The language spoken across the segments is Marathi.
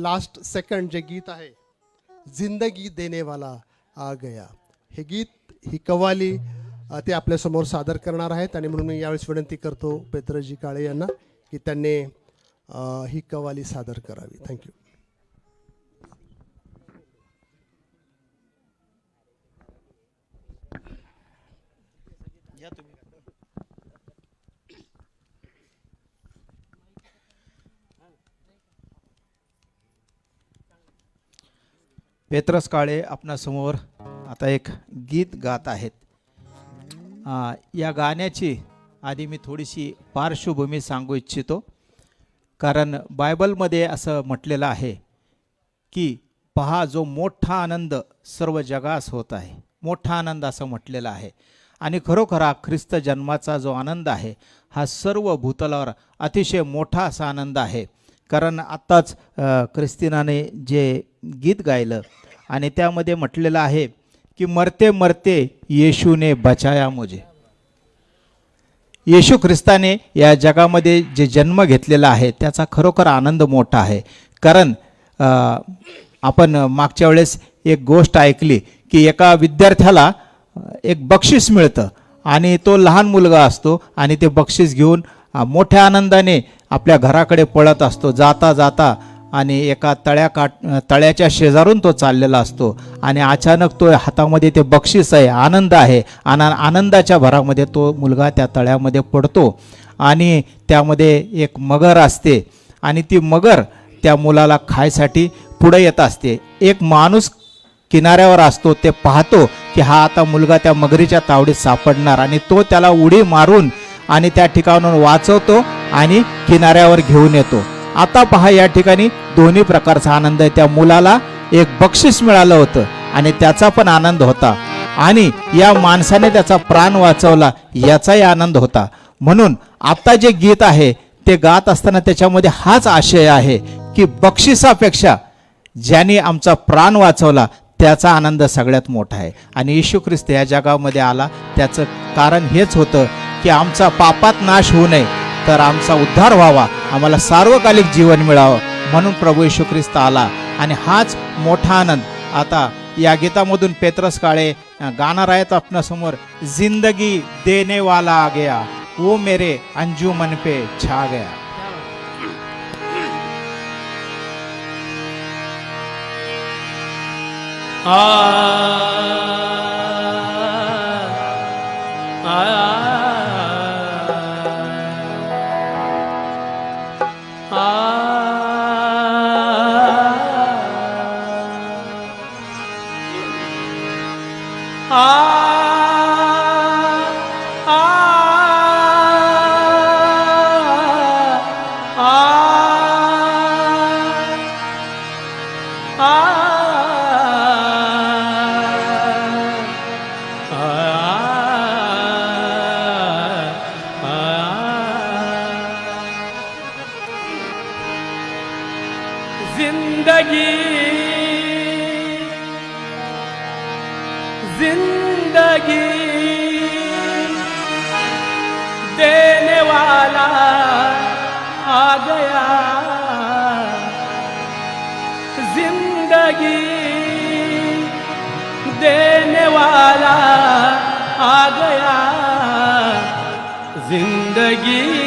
लास्ट सेकंड जे गीत आहे जिंदगी देने वाला आ गया. हे गीत ही कव्वाली ते आपल्यासमोर सादर करणार आहेत आणि म्हणून मी यावेळेस विनंती करतो पेत्रजी काळे यांना की त्यांनी ही कव्वाली सादर करावी. थँक्यू पेत्रस काळे आपणासमोर आता एक गीत गात आहेत. या गाण्याची आधी मी थोडीशी पार्श्वभूमी सांगू इच्छितो. कारण बायबलमध्ये असं म्हटलेलं आहे की पहा जो मोठा आनंद सर्व जगास होत आहे. मोठा आनंद असं म्हटलेलं आहे. आणि खरोखर हा ख्रिस्त जन्माचा जो आनंद आहे हा सर्व भूतलावर अतिशय मोठा असा आनंद आहे. कारण आत्ताच ख्रिस्तिनाने जे गीत गायलं आणि त्यामध्ये म्हटलेलं आहे की मरते मरते येशूने बचाया मुझे. येशू ख्रिस्ताने या जगामध्ये जे जन्म घेतलेला आहे त्याचा खरोखर आनंद मोठा आहे. कारण आपण मागच्या वेळेस एक गोष्ट ऐकली की एका विद्यार्थ्याला एक बक्षीस मिळतं आणि तो लहान मुलगा असतो आणि ते बक्षीस घेऊन मोठ्या आनंदाने आपल्या घराकडे पळत असतो जाता जाता आणि एका तळ्या काट तळ्याच्या शेजारून तो चाललेला असतो. आणि अचानक तो हातामध्ये ते बक्षीस आहे आनंद आहे. आना आनंदाच्या भरामध्ये तो मुलगा त्या तळ्यामध्ये पडतो आणि त्यामध्ये एक मगर असते. आणि ती मगर त्या मुलाला खायसाठी पुढे येत असते. एक माणूस किनाऱ्यावर असतो ते पाहतो की हा आता मुलगा त्या मगरीच्या तावडीत सापडणार आणि तो त्याला उडी मारून आणि त्या ठिकाणाहून वाचवतो आणि किनाऱ्यावर घेऊन येतो. आता पहा या ठिकाणी दोन्ही प्रकारचा आनंद आहे. त्या मुलाला एक बक्षीस मिळालं होतं आणि त्याचा पण आनंद होता. आणि या माणसाने त्याचा प्राण वाचवला याचाही आनंद होता. म्हणून आता जे गीत आहे ते गात असताना त्याच्यामध्ये हाच आशय आहे की बक्षिसापेक्षा ज्यांनी आमचा प्राण वाचवला त्याचा आनंद सगळ्यात मोठा आहे. आणि येशू ख्रिस्त या जगामध्ये आला त्याचं कारण हेच होतं की आमचा पापात नाश होऊ नये तर आमचा उद्धार व्हावा आम्हाला सार्वकालिक जीवन मिळावं म्हणून प्रभू येशू ख्रिस्त आला आणि हाच मोठा आनंद आता या गीतामधून पेत्रस काळे गाणार आहेत आपणासमोर जिंदगी देने वाला आ गया वो मेरे अंजुमन पे छा गया जिंदगी जिंदगी देने वाला आ गया. जिंदगी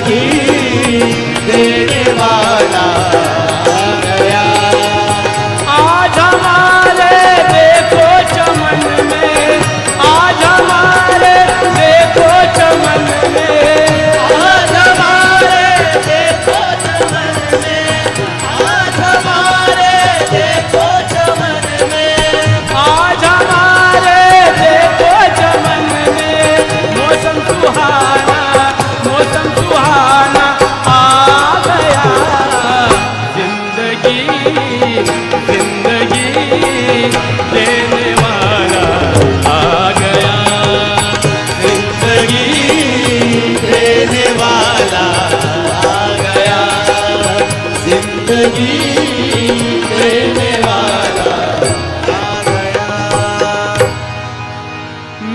लगी तेरे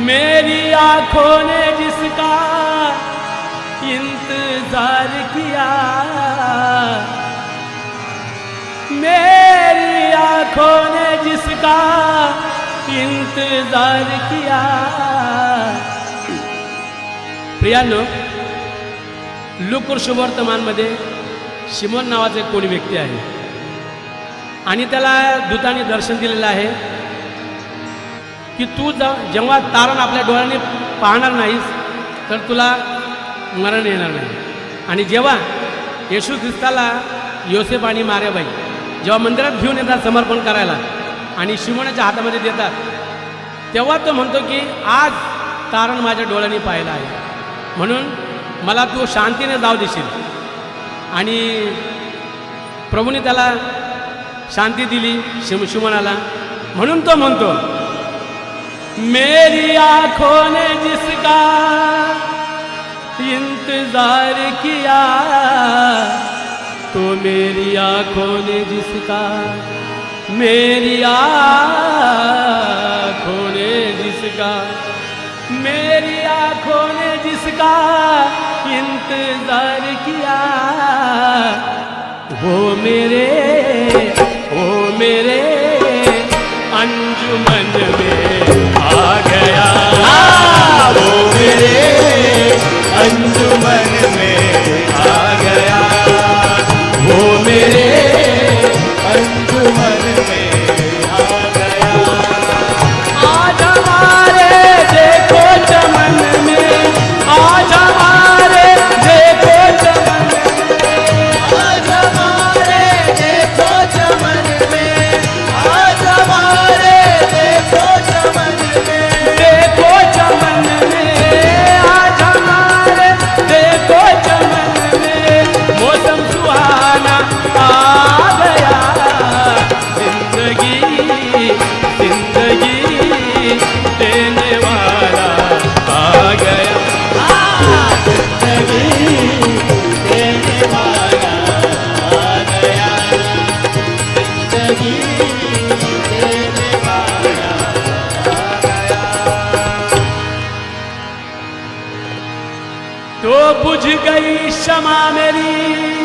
मेरी आंखों ने जिसका इंतजार किया मेरी आंखों ने जिसका इंतजार किया। प्रियांनो लुकुर शुभ शिमोन नावाचे कोणी व्यक्ती आहे. आणि त्याला दूताने दर्शन दिलेलं आहे की तू ज- जेव्हा तारण आपल्या डोळ्याने पाहणार नाहीस तर तुला मरण येणार नाही. आणि जेव्हा येशू ख्रिस्ताला योसेफ आणि मारेबाई जेव्हा मंदिरात घेऊन येतात समर्पण करायला आणि शिवणाच्या हातामध्ये देतात तेव्हा तो म्हणतो की आज तारण माझ्या डोळ्यांनी पाहिलं आहे. म्हणून मला तू शांतीने जाऊ देशील. आणि प्रभूने त्याला शांती दिली शिम शिमोनाला म्हणून तो म्हणतो मेरी आंखों ने जिसका इंतजार किया तो मेरी आंखों ने जिसका मेरी आंखों ने जिसका मेरी आंखों ने जिसका इंतजार किया वो मेरे वो मेरे अंजुमन में आ गया। वो मेरे अंजुमन शमा क्षमा मेरी।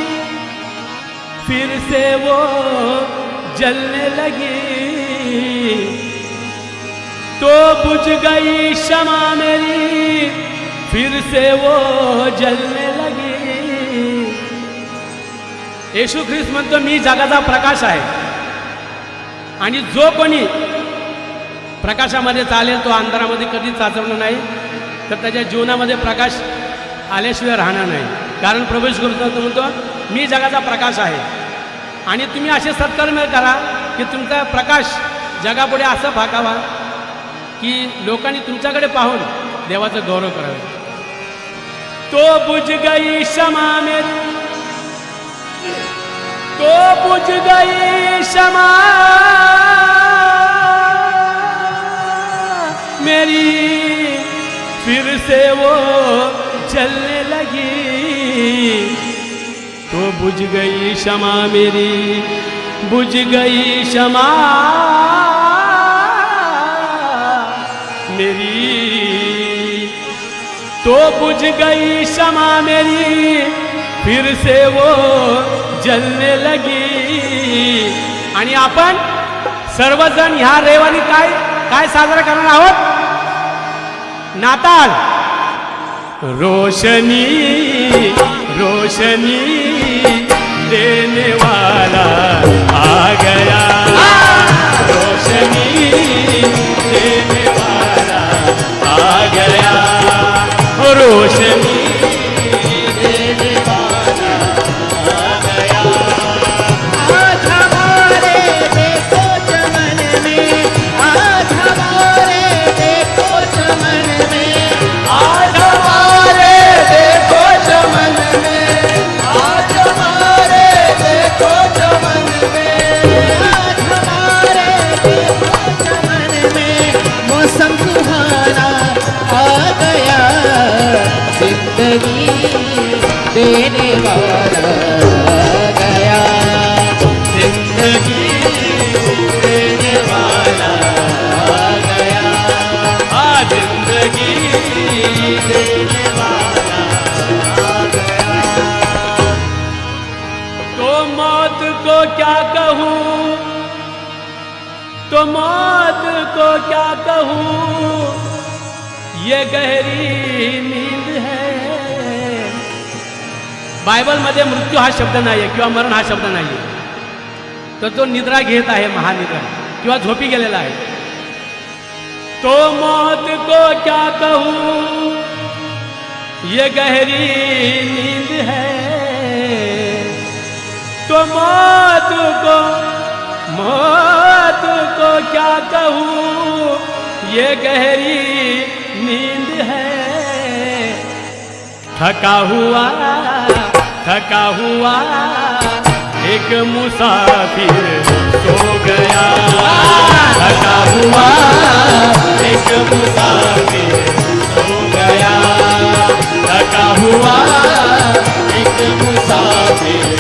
फिर से वो जलने लगी। तो बुझ गई क्षमा मेरी फिर से वो जलने लगी। येशू ख्रिस्त म्हणतो मी जगाचा प्रकाश आहे. आणि जो कोणी प्रकाशामध्ये चालेल तो अंधारामध्ये कधीच चाचवणार नाही तर त्याच्या जीवनामध्ये प्रकाश आल्याशिवाय राहणार नाही. कारण प्रवेश करतो म्हणतो मी जगाचा प्रकाश आहे. आणि तुम्ही असे सत्कर्म करा की तुमचा प्रकाश जगापुढे असं फाकावा की लोकांनी तुमच्याकडे पाहून देवाचं गौरव करावे. तो बुज गई क्षमा मेरी तो बुज गई क्षमा. बुझ गई क्षमा मेरी बुझ गई क्षमा। मेरी तो बुझ गई क्षमा मेरी फिर से वो जलने लगी। आणि आपण सर्वजण ह्या रविवारी काय काय साजरा करणार आहोत? नाताल। रोशनी रोशनी। देने वाला आ गया रोशनी देने वाला आ गया रोशनी ज़िंदगी ज़िंदगी तो मौत को क्या कहूँ तो मौत को क्या कहूँ ये गहरी नींद है बायबलमध्ये मृत्यू हा शब्द नाही आहे किंवा मरण हा शब्द नाही आहे तर तो निद्रा घेत आहे, महानिद्रा, किंवा झोपी गेलेला आहे. तो मौत को क्या कहूँ? ये गहरी नींद है। तो मौत को मौत को क्या कहूँ? ये गहरी नींद है। थका हुआ थका हुआ एक मुसाफिर सो गया। थका हुआ एक मुसाफिर सो गया। थका हुआ एक मुसाफिर